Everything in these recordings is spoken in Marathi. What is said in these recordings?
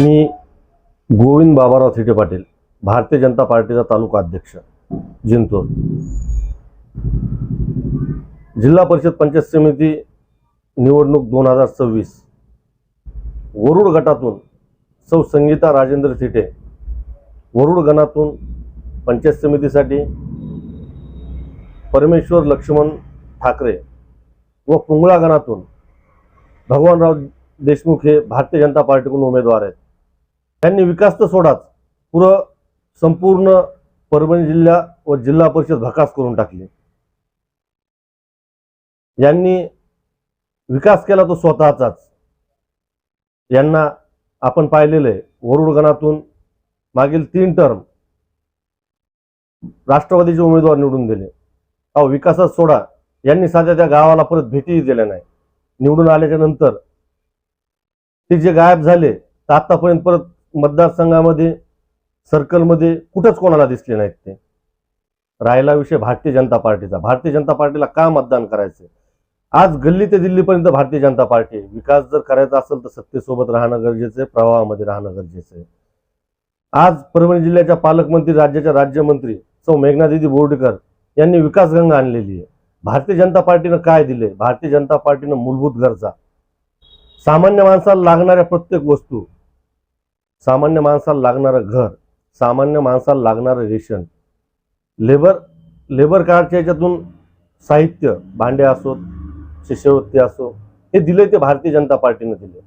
मी गोविंद बाबाराव थिटे पाटील भारतीय जनता पार्टीचा तालुका अध्यक्ष जिंतूर. जिल्हा परिषद पंचायत समिती निवडणूक दोन हजार सव्वीस. वरुड गटातून सौ संगीता राजेंद्र थिटे वरुड गणातून पंचायत समितीसाठी परमेश्वर लक्ष्मण ठाकरे व पुंगळा गणातून भगवानराव देशमुख हे भारतीय जनता पार्टीकडून उमेदवार आहेत. त्यांनी विकास तर सोडाच. पुरं संपूर्ण परभणी जिल्हा व जिल्हा परिषद भकास करून टाकली. यांनी विकास केला तो स्वतःचाच. यांना आपण पाहिलेलं आहे वरुड गणातून मागील तीन टर्म राष्ट्रवादीचे उमेदवार निवडून दिले. अहो विकासात सोडा. यांनी साध्या त्या गावाला परत भेटीही दिल्या नाही. निवडून आल्याच्यानंतर ते जे गायब झाले तर आतापर्यंत परत मतदारसंघामध्ये सर्कलमध्ये कुठंच कोणाला दिसले नाहीत ते. राहिला विषय भारतीय जनता पार्टीचा. भारतीय जनता पार्टीला का मतदान करायचं आज गल्ली ते दिल्लीपर्यंत भारतीय जनता पार्टी विकास जर करायचा असेल तर सत्तेसोबत राहणं गरजेचं आहे प्रवाहामध्ये राहणं गरजेचं आहे. आज परभणी जिल्ह्याच्या पालकमंत्री राज्याच्या राज्यमंत्री सौ मेघनादिदी बोर्डकर यांनी विकासगंगा आणलेली आहे. भारतीय जनता पार्टीनं काय दिले भारतीय जनता पार्टीनं मूलभूत गरजा. सामान्य माणसाला लागणाऱ्या प्रत्येक वस्तू सामान्य माणसाला लागणारं घर सामान्य माणसाला लागणारं रेशन. लेबर लेबर कार्डच्या याच्यातून साहित्य भांडे असोत शिष्यवृत्ती असो हे दिले ते भारतीय जनता पार्टीने दिले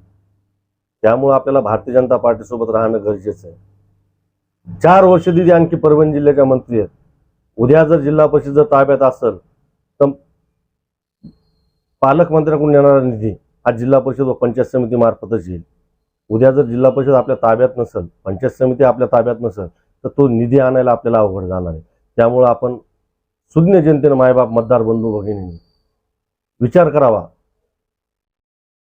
त्यामुळे आपल्याला भारतीय जनता पार्टीसोबत राहणं गरजेचं आहे. चार वर्ष दिदी आणखी परभणी जिल्ह्याच्या मंत्री आहेत. उद्या जर जिल्हा परिषद जर ताब्यात असेल तर पालकमंत्र्याकडून येणारा निधी हा जिल्हा परिषद व पंचायत समिती मार्फतच येईल. उद्या जर जिल्हा परिषद आपल्या ताब्यात नसेल पंचायत समिती आपल्या ताब्यात नसेल तर तो निधी आणायला आपल्याला अवघड जाणार आहे. त्यामुळं आपण सुज्ञ जनतेनं मायबाप मतदार बंधू भगिनी विचार करावा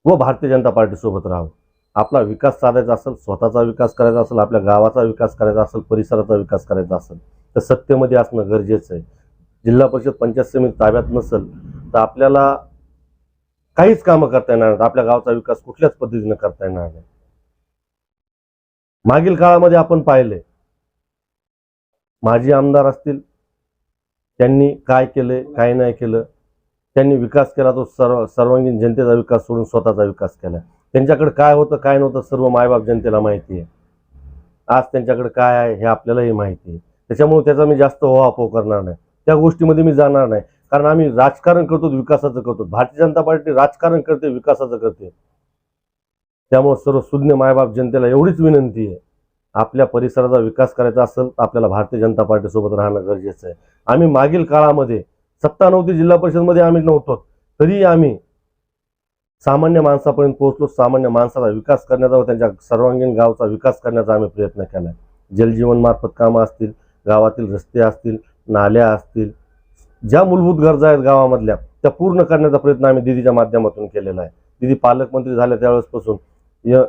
व भारतीय जनता पार्टीसोबत राहावं. आपला विकास साधायचा असेल स्वतःचा विकास करायचा असेल आपल्या गावाचा विकास करायचा असेल परिसराचा विकास करायचा असेल तर सत्तेमध्ये असणं गरजेचं आहे. जिल्हा परिषद पंचायत समिती ताब्यात नसेल तर आपल्याला काहीच कामं करता येणार नाहीत. आपल्या गावचा विकास कुठल्याच पद्धतीनं करता येणार नाही. मागील काळामध्ये आपण पाहिले. माजी आमदार असतील त्यांनी काय केले काय नाही केलं त्यांनी विकास केला तो सर्व सर्वांगीण जनतेचा विकास सोडून स्वतःचा विकास केला. त्यांच्याकडे काय होतं काय नव्हतं सर्व मायबाप जनतेला माहिती आहे. आज त्यांच्याकडे काय आहे हे आपल्यालाही माहिती आहे. त्याच्यामुळे त्याचा मी जास्त ओहापोह करणार नाही. त्या गोष्टीमध्ये मी जाणार नाही. कारण आम्ही राजकारण करतो विकासाचं करतो. भारतीय जनता पार्टी राजकारण करते विकासाचं करते. त्यामुळे सर्व सुज्ञ मायबाप जनतेला एवढीच विनंती आहे आपल्या परिसराचा विकास करायचा असेल तर आपल्याला भारतीय जनता पार्टीसोबत राहणं गरजेचं आहे. आम्ही मागील काळामध्ये सत्ता नव्हती जिल्हा परिषदमध्ये आम्ही नव्हतो तरी आम्ही सामान्य माणसापर्यंत पोहोचलो सामान्य माणसाचा विकास करण्याचा व त्यांच्या सर्वांगीण गावचा विकास करण्याचा आम्ही प्रयत्न केला जलजीवन मार्फत कामं असतील गावातील रस्ते असतील नाल्या असतील ज्या मूलभूत गरजा आहेत गावामधल्या त्या पूर्ण करण्याचा प्रयत्न आम्ही दिदीच्या माध्यमातून केलेला आहे. दिदी पालकमंत्री झाल्या त्यावेळेसपासून या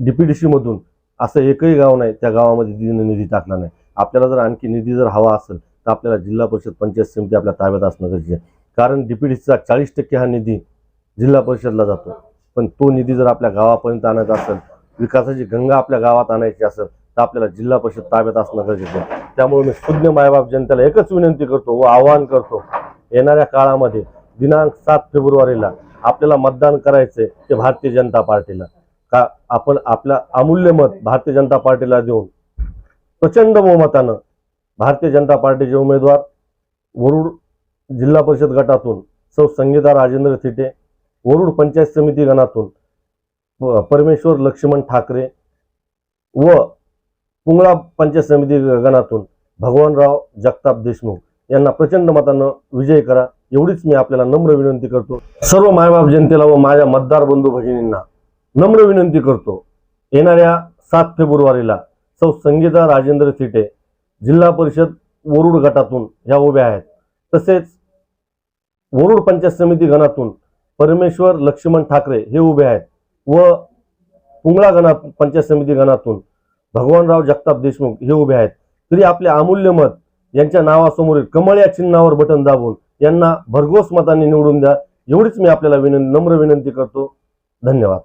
डीपीडीसी मधून असं एकही गाव नाही त्या गावामध्ये दिदीने निधी टाकला नाही. आपल्याला जर आणखी निधी जर हवा असेल तर आपल्याला जिल्हा परिषद पंचायत समिती आपल्या ताब्यात असणं गरजेचं आहे. कारण डीपीडीसीचा चाळीस टक्के हा निधी जिल्हा परिषदला जातो. पण तो निधी जर आपल्या गावापर्यंत आणायचा असेल विकासाची गंगा आपल्या गावात आणायची असेल तर आपल्याला जिल्हा परिषद ताब्यात असणं गरजेचं आहे. त्यामुळे मी सुज्ञ मायबाप जनतेला एकच विनंती करतो व आवाहन करतो येणाऱ्या काळामध्ये दिनांक सात फेब्रुवारीला आपल्याला मतदान करायचंय ते भारतीय जनता पार्टीला. का आपण आपल्या अमूल्य मत भारतीय जनता पार्टीला देऊन प्रचंड बहुमतानं भारतीय जनता पार्टीचे उमेदवार वरुड जिल्हा परिषद गटातून सौ संगीता राजेंद्र थिटे वरुड पंचायत समिती गणातून परमेश्वर लक्ष्मण ठाकरे व पुंगळा पंचायत समिती गणातून भगवानराव जगताप देशमुख यांना प्रचंड मतानं विजय करा. एवढीच मी आपल्याला नम्र विनंती करतो. सर्व मायबाप जनतेला व माझ्या मतदार बंधू भगिनींना नम्र विनंती करतो. येणाऱ्या सात फेब्रुवारीला सौ संगीता राजेंद्र थिटे जिल्हा परिषद वरुड गटातून ह्या उभ्या आहेत. तसेच वरुड पंचायत समिती गणातून परमेश्वर लक्ष्मण ठाकरे हे उभे आहेत व पुंगळा गणात पंचायत समिती गणातून भगवानराव जगताप देशमुख हे उभे आहेत. तरी आपले अमूल्य मत यांच्या नावासमोरील कमळ या चिन्हावर बटन दाबून यांना भरघोस मतांनी निवडून द्या. एवढीच मी आपल्याला विनंती नम्र विनंती करतो. धन्यवाद.